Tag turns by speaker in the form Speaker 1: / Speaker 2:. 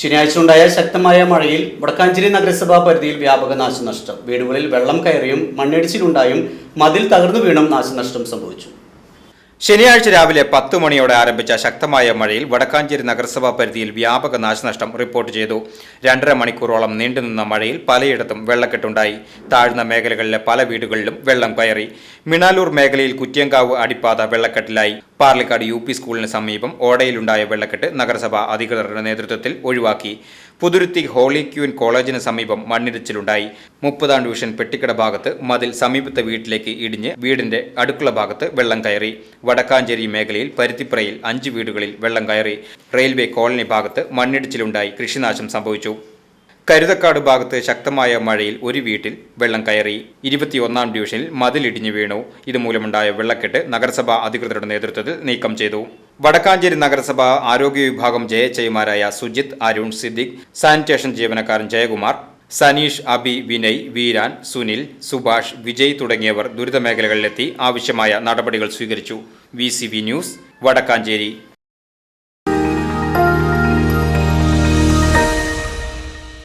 Speaker 1: ശനിയാഴ്ച ഉണ്ടായ ശക്തമായ മഴയിൽ വടക്കാഞ്ചേരി നഗരസഭാ പരിധിയിൽ വ്യാപക നാശനഷ്ടം. വീടുകളിൽ വെള്ളം കയറിയും മണ്ണിടിച്ചിലുണ്ടായും മതിൽ തകർന്നു വീണും നാശനഷ്ടം സംഭവിച്ചു.
Speaker 2: ശനിയാഴ്ച രാവിലെ പത്ത് മണിയോടെ ആരംഭിച്ച ശക്തമായ മഴയിൽ വടക്കാഞ്ചേരി നഗരസഭാ പരിധിയിൽ വ്യാപക നാശനഷ്ടം റിപ്പോർട്ട് ചെയ്തു. രണ്ടര മണിക്കൂറോളം നീണ്ടുനിന്ന മഴയിൽ പലയിടത്തും വെള്ളക്കെട്ടുണ്ടായി. താഴ്ന്ന മേഖലകളിലെ പല വീടുകളിലും വെള്ളം കയറി. മിണാലൂർ മേഖലയിൽ കുറ്റിയങ്കാവ് അടിപ്പാത വെള്ളക്കെട്ടിലായി. പാർലിക്കാട് യു പി സ്കൂളിന് സമീപം ഓടയിലുണ്ടായ വെള്ളക്കെട്ട് നഗരസഭ അധികൃതരുടെ നേതൃത്വത്തിൽ ഒഴിവാക്കി. പുതുരുത്തി ഹോളി ക്യൂൻ കോളേജിന് സമീപം മണ്ണിടിച്ചിലുണ്ടായി. മുപ്പതാം ഡിവിഷൻ പെട്ടിക്കട ഭാഗത്ത് മതിൽ സമീപത്തെ വീട്ടിലേക്ക് ഇടിഞ്ഞ് വീടിന്റെ അടുക്കള ഭാഗത്ത് വെള്ളം കയറി. വടക്കാഞ്ചേരി മേഖലയിൽ പരുത്തിപ്പുറയിൽ അഞ്ച് വീടുകളിൽ വെള്ളം കയറി. റെയിൽവേ കോളനി ഭാഗത്ത് മണ്ണിടിച്ചിലുണ്ടായി. കൃഷിനാശം സംഭവിച്ചു. കരുതക്കാട് ഭാഗത്ത് ശക്തമായ മഴയിൽ ഒരു വീട്ടിൽ വെള്ളം കയറി ഇരുപത്തിയൊന്നാം ഡിവിഷനിൽ മതിലിടിഞ്ഞു വീണു. ഇതുമൂലമുണ്ടായ വെള്ളക്കെട്ട് നഗരസഭാ അധികൃതരുടെ നേതൃത്വത്തിൽ നീക്കം ചെയ്തു. വടക്കാഞ്ചേരി നഗരസഭ ആരോഗ്യ വിഭാഗം ജയചെയ്മാരായ സുജിത് അരുൺ സിദ്ദിഖ് സാനിറ്റേഷൻ ജീവനക്കാരൻ ജയകുമാർ സനീഷ് അബി വിനയ് വീരാൻ സുനിൽ സുഭാഷ് വിജയ് തുടങ്ങിയവർ ദുരിതമേഖലകളിലെത്തി ആവശ്യമായ നടപടികൾ സ്വീകരിച്ചു. V news Vadakkanchery.